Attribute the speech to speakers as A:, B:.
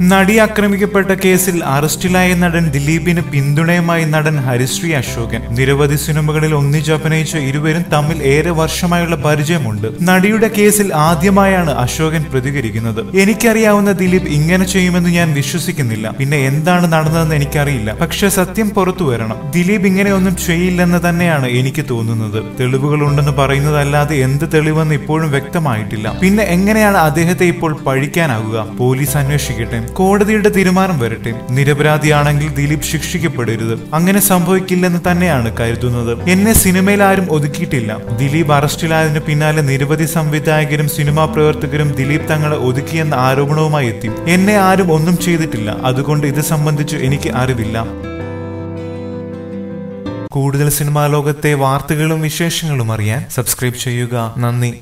A: നടി ആക്രമിക്കപ്പെട്ട കേസിൽ അറസ്റ്റിലായ നടൻ ദിലീപിന് പിന്തുണയുമായി നടൻ ഹരിശ്രീ അശോകൻ. നിരവധി സിനിമകളിൽ ഒന്നിച്ച് അഭിനയിച്ച ഇരുവരും തമ്മിൽ ഏറെ വർഷമായുള്ള പരിചയമുണ്ട്. നടിയുടെ കേസിൽ ആദ്യമായാണ് അശോകൻ പ്രതികരിക്കുന്നത്. എനിക്കറിയാവുന്ന ദിലീപ് ഇങ്ങനെ ചെയ്യുമെന്ന് ഞാൻ വിശ്വസിക്കുന്നില്ല. പിന്നെ എന്താണ് നടന്നതെന്ന് എനിക്കറിയില്ല. പക്ഷെ സത്യം പുറത്തു വരണം. ദിലീപ് ഇങ്ങനെയൊന്നും ചെയ്യില്ലെന്ന് തന്നെയാണ് എനിക്ക് തോന്നുന്നത്. തെളിവുകളുണ്ടെന്ന് പറയുന്നതല്ലാതെ എന്ത് തെളിവെന്ന് ഇപ്പോഴും വ്യക്തമായിട്ടില്ല. പിന്നെ എങ്ങനെയാണ് അദ്ദേഹത്തെ ഇപ്പോൾ പഴിക്കാനാവുക? പോലീസ് അന്വേഷിക്കട്ടെ. കോടതിയുടെ തീരുമാനം വരട്ടെ. നിരപരാധിയാണെങ്കിൽ ദിലീപ് ശിക്ഷിക്കപ്പെടരുത്. അങ്ങനെ സംഭവിക്കില്ലെന്ന് തന്നെയാണ് കരുതുന്നത്. എന്നെ സിനിമയിൽ ആരും ഒതുക്കിയിട്ടില്ല. ദിലീപ് അറസ്റ്റിലായതിനു പിന്നാലെ നിരവധി സംവിധായകരും സിനിമാ പ്രവർത്തകരും ദിലീപ് തങ്ങളെ ഒതുക്കിയെന്ന ആരോപണവുമായി എത്തി. എന്നെ ആരും ഒന്നും ചെയ്തിട്ടില്ല. അതുകൊണ്ട് ഇത് സംബന്ധിച്ച് എനിക്ക് അറിവില്ല. കൂടുതൽ സിനിമാ ലോകത്തെ വാർത്തകളും വിശേഷങ്ങളും അറിയാൻ സബ്സ്ക്രൈബ് ചെയ്യുക. നന്ദി.